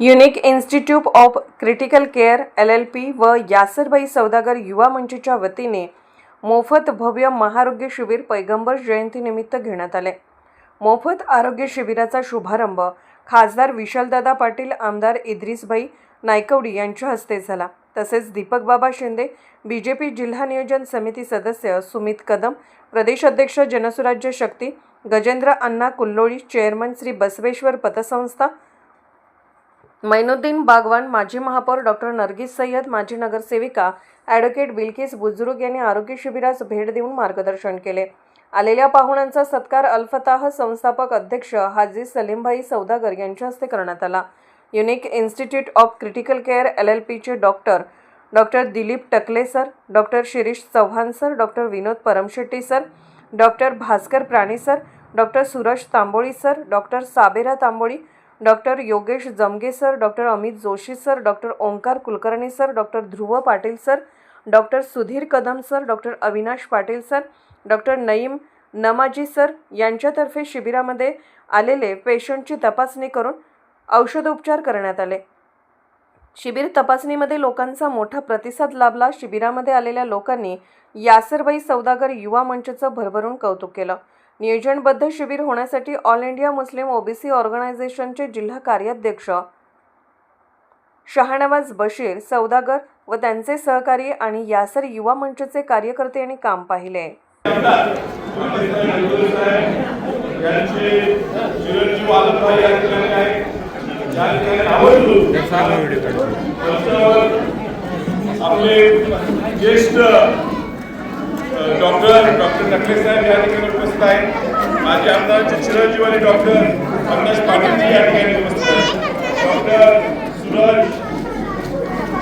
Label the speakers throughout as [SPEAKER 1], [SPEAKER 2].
[SPEAKER 1] Unique institute of critical care L L P व यासरबाई सौदागर युवा मंचच्या वतीने मोफत भव्य महाआरोग्य शिबिर पैगंबर जयंतीनिमित्त घेण्यात आले. मोफत आरोग्य शिबिराचा शुभारंभ खासदार विशालदादा पाटील आमदार इद्रिसभाई नायकवडी यांच्या हस्ते झाला. तसेच दीपक बाबा शिंदे बी जे पी जिल्हा नियोजन समिती सदस्य सुमित कदम प्रदेश अध्यक्ष जनसुराज्य शक्ती गजेंद्र अण्णा कुल्लोळी चेअरमन श्री बसवेश्वर पतसंस्था मैनुद्दीन बागवान माजी महापौर डॉक्टर नरगिस सय्यद माजी नगरसेविका ॲडव्होकेट बिल्किस बुजुर्ग यांनी आरोग्य शिबिरास भेट देऊन मार्गदर्शन केले. आलेल्या पाहुण्यांचा सत्कार अल्फताह संस्थापक अध्यक्ष हाजी सलीमभाई सौदागर यांच्या हस्ते करण्यात आला. Unique institute of critical care L L पीचे doctor doctor Dilip Takle sir doctor Shirish Chavan sir doctor Vinod Paramshetti sir doctor Bhaskar Prani sir doctor Suraj Tamboli sir doctor Sabera Tamboli doctor Yogesh Jamge sir doctor Amit Joshi sir doctor Omkar Kulkarni sir doctor Dhruv Patil sir doctor Sudhir Kadam sir doctor Avinash Patil sir doctor Naeem Namaji sir यांच्यातर्फे शिबिरामध्ये आलेले पेशंटची तपासणी करून औषधोपचार करण्यात आले. शिबिर तपासणीमध्ये लोकांचा मोठा प्रतिसाद लाभला. शिबिरामध्ये आलेल्या लोकांनी यासरबाई सौदागर युवा मंचचं भरभरून कौतुक केलं. नियोजनबद्ध शिबिर होण्यासाठी ऑल इंडिया मुस्लिम ओबीसी ऑर्गनायझेशनचे जिल्हा कार्याध्यक्ष शहानवाज बशीर सौदागर व त्यांचे सहकारी आणि यासर युवा मंचचे कार्यकर्ते यांनी काम पाहिले.
[SPEAKER 2] आपले ज्येष्ठ डॉक्टर डॉक्टर नकले साहेब या ठिकाणी उपस्थित आहेत. माझे आमदारचे चिरंजीव आणि डॉक्टर अविनाश पाटीलजी या ठिकाणी उपस्थित आहेत. डॉक्टर सुरज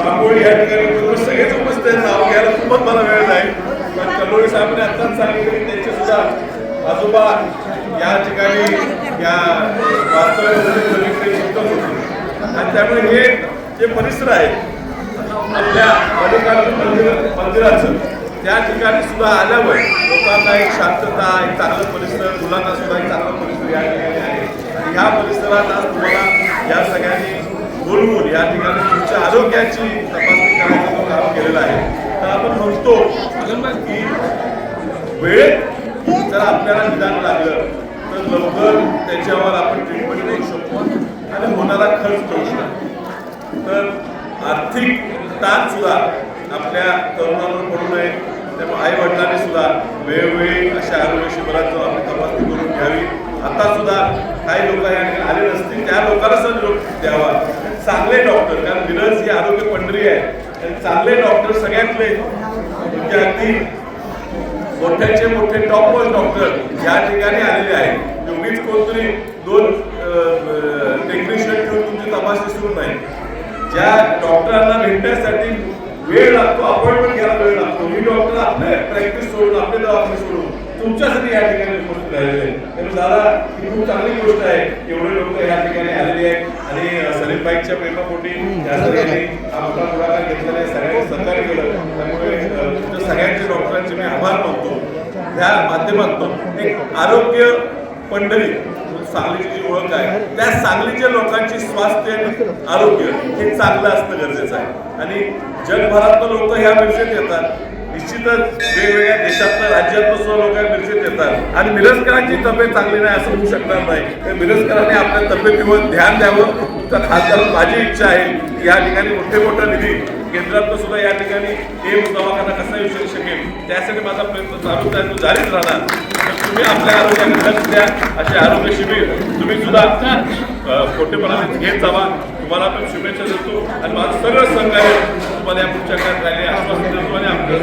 [SPEAKER 2] तांबोळी या ठिकाणी सगळेच उपस्थित आहेत. नाव घ्यायला खूपच मला वेळ नाही. पण कल्लोळी साहेबांनी आत्ताच सांगितलं त्यांचे सुद्धा आजोबा या ठिकाणी या वास्तव्यामध्ये शिकत होते. आणि त्यामुळे हे जे परिसर आहे आपल्या मल्लिकार्जुन मंदिर मंदिराचं त्या ठिकाणी सुद्धा आल्यावर लोकांना एक शांतता एक चांगलं परिसर मुलांना सुद्धा एक चांगलं परिसर या ठिकाणी आहे. आणि ह्या परिसरात आज तुम्हाला या सगळ्यांनी बोलवून या ठिकाणी तुमच्या आरोग्याची तपासणी करण्याचं जो काम केलेलं आहे तर आपण म्हणतो की वेळेत जर आपल्याला निदान लागलं तर लवकर त्याच्यावर आपण ट्रीटमेंट देऊ शकतो. आणि होणारा खर्च करू शकतो. तर आर्थिक ताण सुद्धा आपल्या तरुणांवर पडू नये. त्यामुळे आई वडिलांनी सुद्धा वेळोवेळी अशा आरोग्य शिबिरात जाऊन आपली तपासणी करून घ्यावी. आता सुद्धा काही लोक या ठिकाणी आले नसतील. त्या लोकांना सुद्धा द्यावा. चांगले डॉक्टर कारण मिरज ही आरोग्य पंढरी आहे. चांगले डॉक्टर सगळ्यातले. म्हणजे अगदी मोठ्याचे मोठे टॉप डॉक्टर या ठिकाणी आलेले आहेत. एवढीच कोणतरी दोन टेक्निशियन ठेवून तुमची तपासणी सुरू नाही. ज्या डॉक्टरांना भेटण्यासाठी वेळ लागतो अपॉइंटमेंट घ्यायला वेळ लागतो. मी डॉक्टर आपले प्रॅक्टिस सोडून आपले दवाखाने सोडून तुमच्यासाठी या ठिकाणी उपस्थित राहिलेले आहेत. त्यामुळे दादा ही खूप चांगली गोष्ट आहे. एवढे लोक या ठिकाणी आलेले आहेत. आणि सलीम बाईकच्या प्रेमापोटी या सगळ्यांनी हा मोठा पुढाकार घेतलेला आहे. सगळ्यांनी सहकार्य केलं. त्यामुळे तुमच्या सगळ्यांच्या डॉक्टरांचे मी आभार मानतो. त्या माध्यमातून एक आरोग्य पंढरी सांगलीची ओळख आहे. त्या सांगलीच्या लोकांची स्वास्थ्य आरोग्य हे चांगलं असणं गरजेचं आहे. आणि जगभरातनं लोक ह्या मिरजेत येतात. निश्चितच वेगवेगळ्या देशातनं राज्यातनं सुद्धा लोक या मिरजेत येतात. आणि मिरजकरांची तब्येत चांगली नाही असं होऊ शकणार नाही. तर मिरजकरांनी आपल्या तब्येतीवर ध्यान द्यावं. तर खासदार माझी इच्छा आहे की या ठिकाणी मोठे मोठा निधी केंद्रातनं सुद्धा या ठिकाणी हे दवाखाना कसा येऊ शकेल. त्यासाठी माझा प्रयत्न चालूच आहे तो जारीच राहणार. तर तुम्ही आपल्या आरोग्याकडे लक्ष द्या असे आरोग्य शिबिर तुम्ही सुद्धा खोटेपणाने घेत जावा. तुम्हाला पण शुभेच्छा देतो. आणि माझं सगळं सहकार्य तुम्हाला या पुढच्या काळात राहिले आश्वासन देतो आणि आपलं